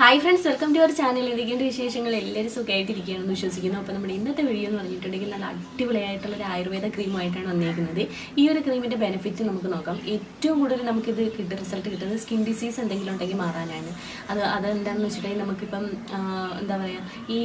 Hi friends welcome to our channel എന്തൊക്കെയുണ്ട് വിശേഷങ്ങൾ? എല്ലാവരും സുഖമായിട്ടിരിക്കുകയാണെന്ന് വിശ്വസിക്കുന്നു. അപ്പോൾ നമ്മുടെ ഇന്നത്തെ വീഡിയോ എന്ന് പറഞ്ഞിട്ടുണ്ടെങ്കിൽ നല്ല അടിപൊളിയായിട്ടുള്ള ഒരു ആയുർവേദ ക്രീമായിട്ടാണ് വന്നിരിക്കുന്നത് ഈ ഒരു ക്രീമിന്റെ ബെനിഫിറ്റ് നമുക്ക് നോക്കാം. ഏറ്റവും കൂടുതൽ നമുക്കിത് കിട്ടുന്ന റിസൾട്ട് കിട്ടുന്നത് സ്കിൻ ഡിസീസ് എന്തെങ്കിലും ഉണ്ടെങ്കിൽ മാറാനാണ്. അത് അതെന്താണെന്ന് വെച്ചിട്ടുണ്ടെങ്കിൽ നമുക്കിപ്പം എന്താ പറയുക ഈ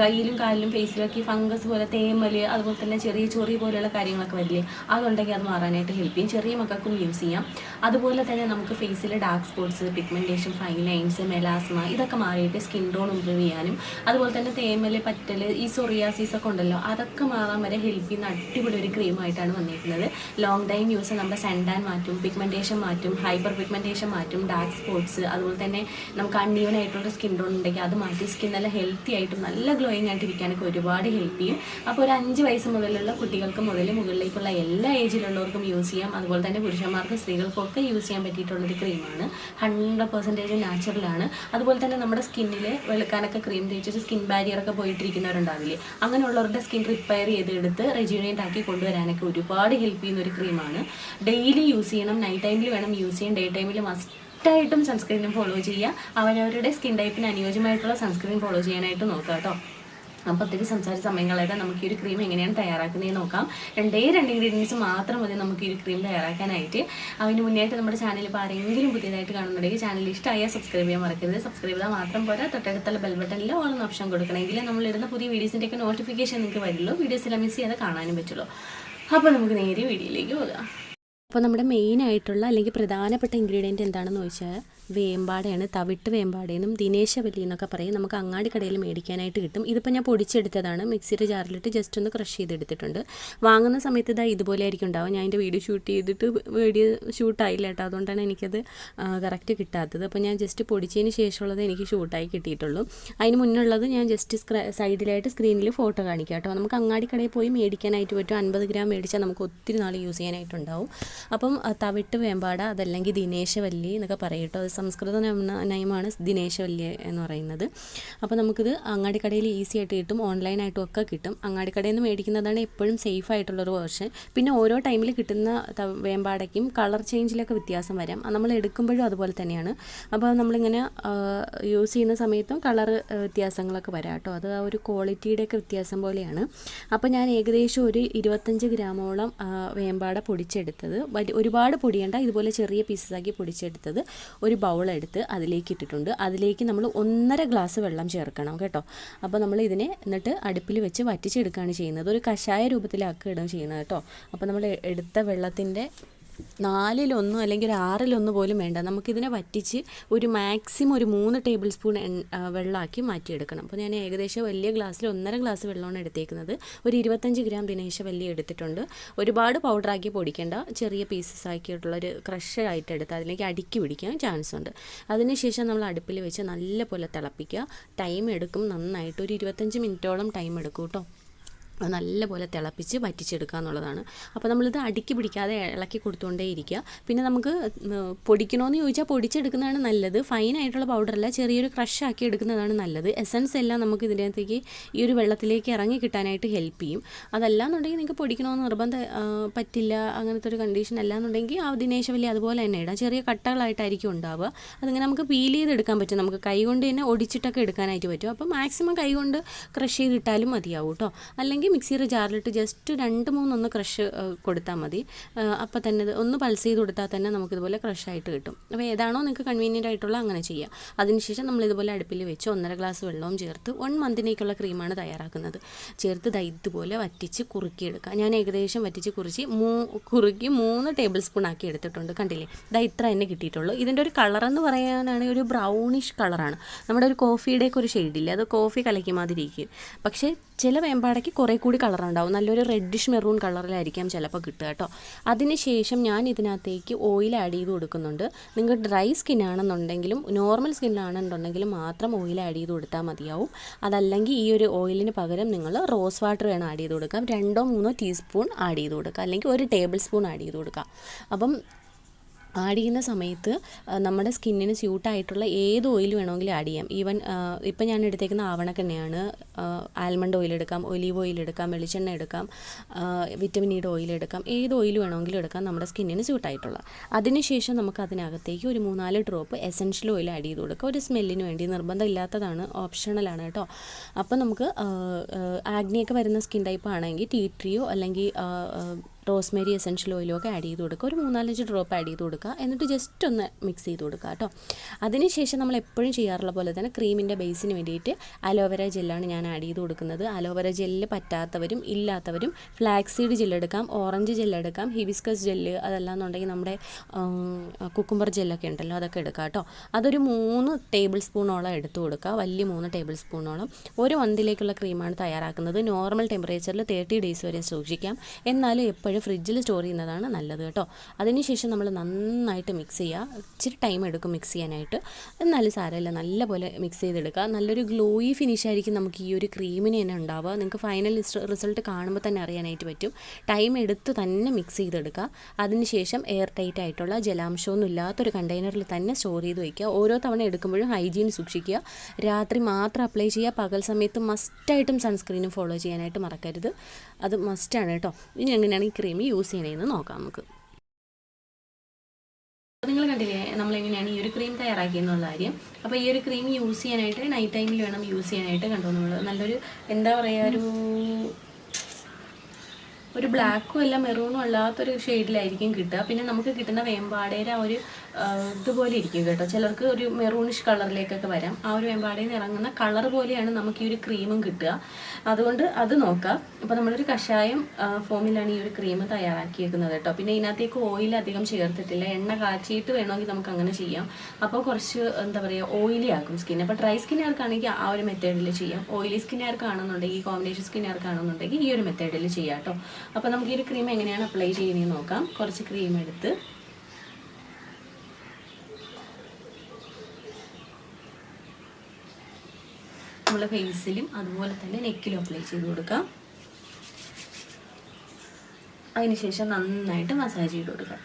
കയ്യിലും കാലിലും ഫേസിലൊക്കെ ഈ ഫംഗസ് പോലെ തേമൽ അതുപോലെ തന്നെ ചെറിയ ചൊറി പോലെയുള്ള കാര്യങ്ങളൊക്കെ വരില്ലേ അതുണ്ടെങ്കിൽ അത് മാറാനായിട്ട് ഹെൽപ്പ് ചെയ്യും. ചെറിയ മക്കൾക്കും യൂസ് ചെയ്യാം. അതുപോലെ തന്നെ നമുക്ക് ഫേസിലെ dark spots pigmentation fine lines melasma ഇതൊക്കെ മാറിയിട്ട് സ്കിൻ ടോൺ ഇമ്പ്രൂവ് ചെയ്യാനും അതുപോലെ തന്നെ തേമൽ പറ്റൽ ഈ സൊറിയാസിസ് ഒക്കെ ഉണ്ടല്ലോ അതൊക്കെ മാറാൻ വരെ ഹെൽപ്പ് ചെയ്യുന്ന അടിപൊളി ഒരു ക്രീമായിട്ടാണ് വന്നിരിക്കുന്നത്. ലോങ് ടൈം യൂസ് നമ്മുടെ സെൻഡാൻ മാറ്റും പിഗ്മെന്റേഷൻ മാറ്റും ഹൈപ്പർ പിഗ്മെന്റേഷൻ മാറ്റും ഡാർക്ക് സ്പോട്ട്സ് അതുപോലെ തന്നെ നമുക്ക് അൺഈവൻ ആയിട്ടുള്ള സ്കിൻ ടോൺ ഉണ്ടെങ്കിൽ അത് മാറ്റി സ്കിൻ നല്ല ഹെൽത്തി ആയിട്ടും നല്ല ഗ്ലോയിങ് ആയിട്ട് ഇരിക്കാനൊക്കെ ഒരുപാട് ഹെൽപ്പ് ചെയ്യും. അപ്പോൾ ഒരു അഞ്ച് വയസ്സ് മുതലുള്ള കുട്ടികൾക്ക് മുതൽ മുകളിലേക്കുള്ള എല്ലാ ഏജിലുള്ളവർക്കും യൂസ് ചെയ്യാം. അതുപോലെ തന്നെ പുരുഷന്മാർക്കും സ്ത്രീകൾക്കൊക്കെ യൂസ് ചെയ്യാൻ പറ്റിയിട്ടുള്ളൊരു ക്രീമാണ് ഹൺഡ്രഡ് പെർസെന്റേജ് നാച്ചുറലാണ് അതുപോലെ തന്നെ നമ്മുടെ സ്കിന്നിൽ വെളുക്കാനൊക്കെ ക്രീം തേച്ചിട്ട് സ്കിൻ ബാരിയർ ഒക്കെ പോയിട്ടിരിക്കുന്നവരുണ്ടാവില്ലേ? അങ്ങനെയുള്ളവരുടെ സ്കിൻ റിപ്പയർ ചെയ്തെടുത്ത് റെജ്യൂനേറ്റ് ആക്കി കൊണ്ടുവരാനൊക്കെ ഒരുപാട് ഹെൽപ്പ് ചെയ്യുന്ന ഒരു ക്രീമാണ് ഡെയിലി യൂസ് ചെയ്യണം. നൈറ്റ് ടൈമിൽ വേണം യൂസ് ചെയ്യാൻ. ഡേ ടൈമിൽ മസ്റ്റ് ആയിട്ടും സൺസ്ക്രീനും ഫോളോ ചെയ്യുക. അവരവരുടെ സ്കിൻ ടൈപ്പിന് അനുയോജ്യമായിട്ടുള്ള സൺസ്ക്രീൻ ഫോളോ ചെയ്യാനായിട്ട് നോക്കുക കേട്ടോ. അപ്പോൾ ഒത്തിരി സംസാരിച്ച സമയം നമുക്ക് ഈ ഒരു ക്രീം എങ്ങനെയാണ് തയ്യാറാക്കുന്നതെന്ന് നോക്കാം. രണ്ടേ രണ്ട് ഇൻഗ്രീഡിയൻസ് മാത്രം മതി നമുക്ക് ഈ ഒരു ക്രീം തയ്യാറാക്കാനായിട്ട്. അതിന് മുന്നേയായിട്ട് നമ്മുടെ ചാനൽ ഇപ്പോൾ ആരെങ്കിലും പുതിയതായിട്ട് കാണുന്നുണ്ടെങ്കിൽ ചാനൽ ഇഷ്ടമായാൽ സബ്സ്ക്രൈബ് ചെയ്യാൻ മറക്കരുത്. സബ്സ്ക്രൈബ് ചെയ്താൽ മാത്രം പോരാ. തൊട്ടടുത്തുള്ള ബെൽ ബട്ടണിൽ ഓൺ ഓപ്ഷൻ കൊടുക്കണമെങ്കിൽ നമ്മൾ ഇടുന്ന പുതിയ വീഡിയോസിന്റെ ഒക്കെ നോട്ടിഫിക്കേഷൻ നിങ്ങൾക്ക് വരുള്ളൂ. വീഡിയോസ് എല്ലാം മിസ് ചെയ്യാതെ കാണാനും പറ്റുള്ളൂ. അപ്പോൾ നമുക്ക് നേരെ വീഡിയോയിലേക്ക് പോകാം. അപ്പോൾ നമ്മുടെ മെയിൻ ആയിട്ടുള്ള അല്ലെങ്കിൽ പ്രധാനപ്പെട്ട ഇൻഗ്രീഡിയന്റ് എന്താണെന്ന് ചോദിച്ചാൽ വേമ്പാടയാണ് തവിട്ട് വേമ്പാടയെന്നും ദിനേശവല്ലി എന്നൊക്കെ പറയും. നമുക്ക് അങ്ങാടി കടയിൽ മേടിക്കാനായിട്ട് കിട്ടും. ഇതിപ്പോൾ ഞാൻ പൊടിച്ചെടുത്തതാണ്. മിക്സിയുടെ ജാറിലിട്ട് ജസ്റ്റ് ഒന്ന് ക്രഷ് ചെയ്തെടുത്തിട്ടുണ്ട്. വാങ്ങുന്ന സമയത്ത് ഇതാ ഇതുപോലെ ആയിരിക്കും ഉണ്ടാവും ഞാൻ എന്റെ വീഡിയോ ഷൂട്ട് ചെയ്തിട്ട് വീഡിയോ ഷൂട്ടായില്ല കേട്ടോ. അതുകൊണ്ടാണ് എനിക്കത് കറക്റ്റ് കിട്ടാത്തത്. അപ്പോൾ ഞാൻ ജസ്റ്റ് പൊടിച്ചതിന് ശേഷമുള്ളത് എനിക്ക് ഷൂട്ടായി കിട്ടിയിട്ടുള്ളൂ. അതിന് മുന്നുള്ളത് ഞാൻ ജസ്റ്റ് സൈഡിലായിട്ട് സ്ക്രീനിൽ ഫോട്ടോ കാണിക്കാം കേട്ടോ. നമുക്ക് അങ്ങാടി കടയിൽ പോയി മേടിക്കാനായിട്ട് പറ്റും. അൻപത് ഗ്രാം മേടിച്ചാൽ നമുക്ക് ഒത്തിരി നാൾ യൂസ് ചെയ്യാനായിട്ടുണ്ടാവും. അപ്പം തവിട്ട് വേമ്പാട അതല്ലെങ്കിൽ ദിനേശവല്ലി എന്നൊക്കെ പറയും കേട്ടോ. സംസ്കൃത നയമാണ് നയമാണ് വല്യ എന്ന് പറയുന്നത്. അപ്പോൾ നമുക്കിത് അങ്ങാടിക്കടയിൽ ഈസി ആയിട്ട് കിട്ടും ഓൺലൈനായിട്ടും ഒക്കെ കിട്ടും. അങ്ങാടിക്കടയിൽ നിന്ന് മേടിക്കുന്നതാണ് എപ്പോഴും സേഫ് ആയിട്ടുള്ളൊരു വേർഷൻ പിന്നെ ഓരോ ടൈമിൽ കിട്ടുന്ന വേമ്പാടയ്ക്കും കളർ ചേഞ്ചിലൊക്കെ വ്യത്യാസം വരാം. നമ്മൾ എടുക്കുമ്പോഴും അതുപോലെ തന്നെയാണ്. അപ്പോൾ നമ്മളിങ്ങനെ യൂസ് ചെയ്യുന്ന സമയത്തും കളർ വ്യത്യാസങ്ങളൊക്കെ വരാം കേട്ടോ. അത് ആ ഒരു ക്വാളിറ്റിയുടെയൊക്കെ വ്യത്യാസം പോലെയാണ്. അപ്പോൾ ഞാൻ ഏകദേശം ഒരു ഇരുപത്തഞ്ച് ഗ്രാമോളം വേമ്പാട പൊടിച്ചെടുത്തത്. ഒരുപാട് പൊടിയണ്ട ഇതുപോലെ ചെറിയ പീസസ് ആക്കി പൊടിച്ചെടുത്തത്. ഒരു ബൗളെടുത്ത് അതിലേക്ക് ഇട്ടിട്ടുണ്ട് അതിലേക്ക് നമ്മൾ ഒന്നര ഗ്ലാസ് വെള്ളം ചേർക്കണം കേട്ടോ. അപ്പോൾ നമ്മൾ ഇതിനെ എന്നിട്ട് അടുപ്പിൽ വെച്ച് വറ്റിച്ചെടുക്കുകയാണ് ചെയ്യുന്നത്. ഒരു കഷായ രൂപത്തിലാക്കുകയാണ് ചെയ്യുന്നത് കേട്ടോ. അപ്പോൾ നമ്മൾ എടുത്ത വെള്ളത്തിന്റെ നാലിലൊന്നും അല്ലെങ്കിൽ ഒരു ആറിലൊന്ന് പോലും വേണ്ട. നമുക്കിതിനെ വറ്റിച്ച് ഒരു മാക്സിമം ഒരു മൂന്ന് ടേബിൾ സ്പൂൺ വെള്ളമാക്കി മാറ്റിയെടുക്കണം. അപ്പോൾ ഞാൻ ഏകദേശം വലിയ ഗ്ലാസ്സിൽ ഒന്നര ഗ്ലാസ് വെള്ളമാണ് എടുത്തേക്കുന്നത്. ഒരു ഇരുപത്തഞ്ച് ഗ്രാം ദിനേശ വലിയ എടുത്തിട്ടുണ്ട്. ഒരുപാട് പൗഡറാക്കി പൊടിക്കേണ്ട. ചെറിയ പീസസ് ആക്കിയിട്ടുള്ളൊരു ക്രഷ് ആയിട്ട് എടുത്ത് അതിലേക്ക് അടുക്കി പിടിക്കാൻ ചാൻസ് ഉണ്ട്. അതിനുശേഷം നമ്മൾ അടുപ്പിൽ വെച്ച് നല്ല പോലെ തിളപ്പിക്കുക. ടൈം എടുക്കും നന്നായിട്ട്. ഒരു ഇരുപത്തഞ്ച് മിനിറ്റോളം ടൈം എടുക്കും കേട്ടോ. അത് നല്ലപോലെ തിളപ്പിച്ച് വറ്റിച്ചെടുക്കുക എന്നുള്ളതാണ്. അപ്പോൾ നമ്മളിത് അടുക്കി പിടിക്കാതെ ഇളക്കി കൊടുത്തുകൊണ്ടേ ഇരിക്കുക. പിന്നെ നമുക്ക് പൊടിക്കണമെന്ന് ചോദിച്ചാൽ പൊടിച്ചെടുക്കുന്നതാണ് നല്ലത്. ഫൈൻ ആയിട്ടുള്ള പൗഡറല്ല ചെറിയൊരു ക്രഷ് ആക്കി എടുക്കുന്നതാണ് നല്ലത്. എസൻസ് എല്ലാം നമുക്ക് ഇതിനകത്തേക്ക് ഈ ഒരു വെള്ളത്തിലേക്ക് ഇറങ്ങി കിട്ടാനായിട്ട് ഹെൽപ്പ് ചെയ്യും. അതല്ല എന്നുണ്ടെങ്കിൽ നിങ്ങൾക്ക് പൊടിക്കണമെന്ന് നിർബന്ധം പറ്റില്ല അങ്ങനത്തെ ഒരു കണ്ടീഷൻ അല്ല എന്നുണ്ടെങ്കിൽ ആ ദിനേശവലി അതുപോലെ തന്നെ ഇടാം. ചെറിയ കട്ടകളായിട്ടായിരിക്കും ഉണ്ടാവുക. അതിങ്ങനെ നമുക്ക് പീൽ ചെയ്തെടുക്കാൻ പറ്റും. നമുക്ക് കൈ കൊണ്ട് തന്നെ ഒടിച്ചിട്ടൊക്കെ എടുക്കാനായിട്ട് പറ്റും. അപ്പോൾ മാക്സിമം കൈ കൊണ്ട് ക്രഷ് ചെയ്തിട്ടാലും മതിയാവും കേട്ടോ അല്ലെങ്കിൽ മിക്സിയുടെ ജാറിലിട്ട് ജസ്റ്റ് രണ്ട് മൂന്നൊന്ന് ക്രഷ് കൊടുത്താൽ മതി. അപ്പോൾ തന്നെ ഒന്ന് പൾസ് ചെയ്ത് കൊടുത്താൽ തന്നെ നമുക്കിതുപോലെ ക്രഷ് ആയിട്ട് കിട്ടും. അപ്പോൾ ഏതാണോ നിങ്ങൾക്ക് കൺവീനിയന്റ് ആയിട്ടുള്ള അങ്ങനെ ചെയ്യാം. അതിനുശേഷം നമ്മൾ ഇതുപോലെ അടുപ്പിൽ വെച്ച് ഒന്നര ഗ്ലാസ് വെള്ളവും ചേർത്ത് വൺ മന്തിനേക്കുള്ള ക്രീമാണ് തയ്യാറാക്കുന്നത്. ചേർത്ത് ദാ ഇതുപോലെ വറ്റിച്ച് കുറുക്കിയെടുക്കുക ഞാൻ ഏകദേശം വറ്റിച്ച് കുറിച്ച് മൂ കുറുക്കി മൂന്ന് ടേബിൾ സ്പൂൺ ആക്കി എടുത്തിട്ടുണ്ട്. കണ്ടില്ലേ? ദാ ഇത്ര തന്നെ കിട്ടിയിട്ടുള്ളൂ. ഇതിന്റെ ഒരു കളർ എന്ന് പറയാനാണെങ്കിൽ ഒരു ബ്രൗണിഷ് കളറാണ് നമ്മുടെ ഒരു കോഫിയുടെയൊക്കെ ഒരു ഷെയ്ഡില്ലേ അത് കോഫി കലക്കി മാതിരി ഇരിക്കും പക്ഷേ ചില വേമ്പാടയ്ക്ക് കുറേ കൂടി കളറുണ്ടാവും. നല്ലൊരു റെഡിഷ് മെറൂൺ കളറിലായിരിക്കാം ചിലപ്പോൾ കിട്ടുക കേട്ടോ. അതിനുശേഷം ഞാൻ ഇതിനകത്തേക്ക് ഓയിൽ ആഡ് ചെയ്ത് കൊടുക്കുന്നുണ്ട്. നിങ്ങൾ ഡ്രൈ സ്കിൻ ആണെന്നുണ്ടെങ്കിലും നോർമൽ സ്കിൻ ആണെന്നുണ്ടെങ്കിലും മാത്രം ഓയിൽ ആഡ് ചെയ്ത് കൊടുത്താൽ മതിയാവും. അതല്ലെങ്കിൽ ഈ ഒരു ഓയിലിന് പകരം നിങ്ങൾ റോസ് വാട്ടർ വേണം ആഡ് ചെയ്ത് കൊടുക്കാം. രണ്ടോ മൂന്നോ ടീസ്പൂൺ ആഡ് ചെയ്ത് കൊടുക്കുക അല്ലെങ്കിൽ ഒരു ടേബിൾ സ്പൂൺ ആഡ് ചെയ്ത് കൊടുക്കുക അപ്പം ആഡ് ചെയ്യുന്ന സമയത്ത് നമ്മുടെ സ്കിന്നിന് സ്യൂട്ടായിട്ടുള്ള ഏത് ഓയിൽ വേണമെങ്കിലും ആഡ് ചെയ്യാം. ഈവൻ ഇപ്പം ഞാൻ എടുത്തേക്കുന്ന ആവണക്കെണ്ണയാണ് ആൽമണ്ട് ഓയിൽ എടുക്കാം ഒലീവ് ഓയിൽ എടുക്കാം വെളിച്ചെണ്ണ എടുക്കാം വിറ്റമിൻ ഇയുടെ ഓയിൽ എടുക്കാം ഏത് ഓയിൽ വേണമെങ്കിലും എടുക്കാം നമ്മുടെ സ്കിന്നിന് സ്യൂട്ടായിട്ടുള്ള. അതിനുശേഷം നമുക്ക് അതിനകത്തേക്ക് ഒരു മൂന്നാൽ ഡ്രോപ്പ് എസൻഷ്യൽ ഓയിൽ ആഡ് ചെയ്ത് കൊടുക്കുക ഒരു സ്മെല്ലിന് വേണ്ടി നിർബന്ധമില്ലാത്തതാണ് ഓപ്ഷണലാണ് കേട്ടോ. അപ്പോൾ നമുക്ക് ആഗ്നിയൊക്കെ വരുന്ന സ്കിൻ ടൈപ്പ് ആണെങ്കിൽ ടീ ട്രിയോ അല്ലെങ്കിൽ റോസ്മേരി എസൻഷ്യൽ ഓയിലോ ഒക്കെ ആഡ് ചെയ്ത് കൊടുക്കുക. ഒരു മൂന്നാലഞ്ച് ഡ്രോപ്പ് ആഡ് ചെയ്ത് കൊടുക്കുക. എന്നിട്ട് ജസ്റ്റ് ഒന്ന് മിക്സ് ചെയ്ത് കൊടുക്കുക കേട്ടോ. അതിനുശേഷം നമ്മൾ എപ്പോഴും ചെയ്യാറുള്ള പോലെ തന്നെ ക്രീമിന്റെ ബേസിന് വേണ്ടിയിട്ട് അലോവേര ജെല്ലാണ് ഞാൻ ആഡ് ചെയ്ത് കൊടുക്കുന്നത്. അലോവേര ജെല്ല് പറ്റാത്തവരും ഇല്ലാത്തവരും ഫ്ലാക്സീഡ് ജെല്ലെടുക്കാം ഓറഞ്ച് ജെല്ലെടുക്കാം ഹിബിസ്കസ് ജെല്ല് അതല്ലാന്നുണ്ടെങ്കിൽ നമ്മുടെ കുക്കുംബർ ജെല്ലൊക്കെ ഉണ്ടല്ലോ അതൊക്കെ എടുക്കാം കേട്ടോ. അതൊരു മൂന്ന് ടേബിൾ സ്പൂണോളം എടുത്തു കൊടുക്കുക. വലിയ മൂന്ന് ടേബിൾ സ്പൂണോളം ഒരു മന്തിലേക്കുള്ള ക്രീമാണ് തയ്യാറാക്കുന്നത്. നോർമൽ ടെമ്പറേച്ചറിൽ തേർട്ടി ഡേയ്സ് വരെ സൂക്ഷിക്കാം. എന്നാലും എപ്പോഴും ഫ്രിഡ്ജിൽ സ്റ്റോർ ചെയ്യുന്നതാണ് നല്ലത് കേട്ടോ. അതിനുശേഷം നമ്മൾ നന്നായിട്ട് മിക്സ് ചെയ്യുക ഇച്ചിരി ടൈം എടുക്കും മിക്സ് ചെയ്യാനായിട്ട്. എന്നാലും സാരമില്ല നല്ലപോലെ മിക്സ് ചെയ്തെടുക്കുക നല്ലൊരു ഗ്ലോയി ഫിനിഷ് ആയിരിക്കും നമുക്ക് ഈ ഒരു ക്രീമിന് തന്നെ ഉണ്ടാവുക. നിങ്ങൾക്ക് ഫൈനൽ റിസൾട്ട് കാണുമ്പോൾ തന്നെ അറിയാനായിട്ട് പറ്റും. ടൈം എടുത്ത് തന്നെ മിക്സ് ചെയ്തെടുക്കുക അതിനുശേഷം എയർ ടൈറ്റ് ആയിട്ടുള്ള ജലാംശമൊന്നും ഇല്ലാത്തൊരു കണ്ടെയ്നറിൽ തന്നെ സ്റ്റോർ ചെയ്ത് വയ്ക്കുക. ഓരോ തവണ എടുക്കുമ്പോഴും ഹൈജീൻ സൂക്ഷിക്കുക. രാത്രി മാത്രം അപ്ലൈ ചെയ്യുക. പകൽ സമയത്ത് മസ്റ്റായിട്ടും സൺസ്ക്രീനും ഫോളോ ചെയ്യാനായിട്ട് മറക്കരുത്. അത് മസ്റ്റാണ് കേട്ടോ. ഇനി എങ്ങനെയാണ് ഈ ക്രീം യൂസ് ചെയ്യണേന്ന് നോക്കാം നമുക്ക്. നിങ്ങൾ കണ്ടില്ലേ നമ്മൾ എങ്ങനെയാണ് ഈ ഒരു ക്രീം തയ്യാറാക്കിയെന്നുള്ള കാര്യം. അപ്പോൾ ഈ ഒരു ക്രീം യൂസ് ചെയ്യാനായിട്ട് നൈറ്റ് ടൈമിൽ വേണം യൂസ് ചെയ്യാനായിട്ട് കണ്ടോ നമ്മൾ നല്ലൊരു എന്താ പറയുക ഒരു ഒരു ബ്ലാക്കും അല്ല മെറൂണും അല്ലാത്തൊരു ഷെയ്ഡിലായിരിക്കും കിട്ടുക. പിന്നെ നമുക്ക് കിട്ടുന്ന വേമ്പാടയുടെ ആ ഒരു ഇതുപോലെ ഇരിക്കും കേട്ടോ. ചിലർക്ക് ഒരു മെറൂണിഷ് കളറിലേക്കൊക്കെ വരാം. ആ ഒരു വേമ്പാടേന്ന് ഇറങ്ങുന്ന കളർ പോലെയാണ് നമുക്ക് ഈ ഒരു ക്രീമും കിട്ടുക. അതുകൊണ്ട് അത് നോക്കാം അപ്പോൾ നമ്മളൊരു കഷായം ഫോമിലാണ് ഈ ഒരു ക്രീം തയ്യാറാക്കിയേക്കുന്നത് കേട്ടോ. പിന്നെ ഇതിനകത്തേക്ക് ഓയിൽ അധികം ചേർത്തിട്ടില്ല. എണ്ണ കാച്ചിയിട്ട് വേണമെങ്കിൽ നമുക്ക് അങ്ങനെ ചെയ്യാം. അപ്പോൾ കുറച്ച് എന്താ പറയുക ഓയിലി ആക്കും സ്കിൻ അപ്പോൾ ഡ്രൈ സ്കിന്നുകാർക്കാണെങ്കിൽ ആ ഒരു മെത്തേഡിൽ ചെയ്യാം. ഓയിലി സ്കിന്നുകാർക്കാണെന്നുണ്ടെങ്കിൽ കോമ്പിനേഷൻ സ്കിന്നുകാർക്കാണെന്നുണ്ടെങ്കിൽ ഈ ഒരു മെത്തേഡിൽ ചെയ്യാം കേട്ടോ. അപ്പോൾ നമുക്ക് ഈ ഒരു ക്രീം എങ്ങനെയാണ് അപ്ലൈ ചെയ്യുന്നതെന്ന് നോക്കാം. കുറച്ച് ക്രീം എടുത്ത്. നമ്മളെ ഫേസിലും അതുപോലെ തന്നെ നെക്കിലും അപ്ലൈ ചെയ്ത് കൊടുക്കാം. അതിനുശേഷം നന്നായിട്ട് മസാജ് ചെയ്ത് കൊടുക്കാം.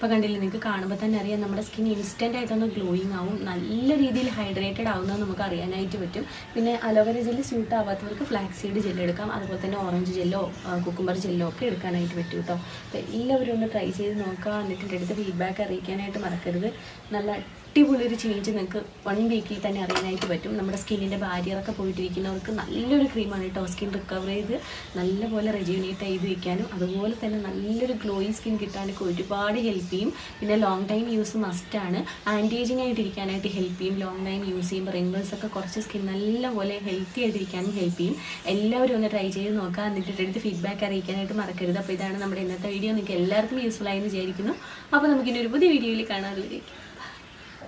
ഇപ്പോൾ കണ്ടില്ലേ നിങ്ങൾക്ക് കാണുമ്പോൾ തന്നെ അറിയാം നമ്മുടെ സ്കിൻ ഇൻസ്റ്റന്റ് ആയിട്ടൊന്ന് ഗ്ലോയിങ് ആവും നല്ല രീതിയിൽ ഹൈഡ്രേറ്റഡ് ആവുന്നത് നമുക്ക് അറിയാനായിട്ട് പറ്റും. പിന്നെ അലോവേര ജെല്ല് സ്യൂട്ട് ആവാത്തവർക്ക് ഫ്ലാക്സ് സീഡ് ജെല്ല് എടുക്കാം അതുപോലെ തന്നെ ഓറഞ്ച് ജെല്ലോ കുക്കുംബർ ജെല്ലോ ഒക്കെ എടുക്കാനായിട്ട് പറ്റും കേട്ടോ അപ്പോൾ എല്ലാവരും ഒന്ന് ട്രൈ ചെയ്ത് നോക്കുക എന്നിട്ട് എന്റെ അടുത്ത് ഫീഡ്ബാക്ക് അറിയിക്കാനായിട്ട് മറക്കരുത്. നല്ല അടിപൊളി ഒരു ചേഞ്ച് നിങ്ങൾക്ക് വൺ വീക്കിൽ തന്നെ അറിയാനായിട്ട് പറ്റും. നമ്മുടെ സ്കിന്നിന്റെ ബാരിയറൊക്കെ പോയിട്ടിരിക്കുന്നവർക്ക് നല്ലൊരു ക്രീമാണ് കേട്ടോ സ്കിൻ റിക്കവർ ചെയ്ത് നല്ലപോലെ റെജ്യൂനേറ്റ് ചെയ്ത് വയ്ക്കാനും അതുപോലെ തന്നെ നല്ലൊരു ഗ്ലോയി സ്കിൻ കിട്ടാനൊക്കെ ഒരുപാട് ഹെൽപ്പ് ചെയ്യും. പിന്നെ ലോങ് ടൈം യൂസ് മസ്റ്റാണ് ആന്റി ഏജിങ് ആയിട്ട് ഇരിക്കാനായിട്ട് ഹെൽപ്പ് ചെയ്യും. ലോങ് ടൈം യൂസ് ചെയ്യുമ്പോൾ റിങ്കിൾസ് ഒക്കെ കുറച്ച് സ്കിൻ നല്ലപോലെ ഹെൽത്തി ആയിട്ടിരിക്കാനും ഹെൽപ്പ് ചെയ്യും. എല്ലാവരും ഒന്ന് ട്രൈ ചെയ്ത് നോക്കുക. എന്നിട്ട് എടുത്ത് ഫീഡ്ബാക്ക് അറിയിക്കാനായിട്ട് മറക്കരുത്. അപ്പോൾ ഇതാണ് നമ്മുടെ ഇന്നത്തെ വീഡിയോ നിങ്ങൾക്ക് എല്ലാവർക്കും യൂസ്ഫുൾ ആയി എന്ന് വിചാരിക്കുന്നു അപ്പോൾ നമുക്കിനി ഒരു പുതിയ വീഡിയോയിൽ അതുവരേക്കും.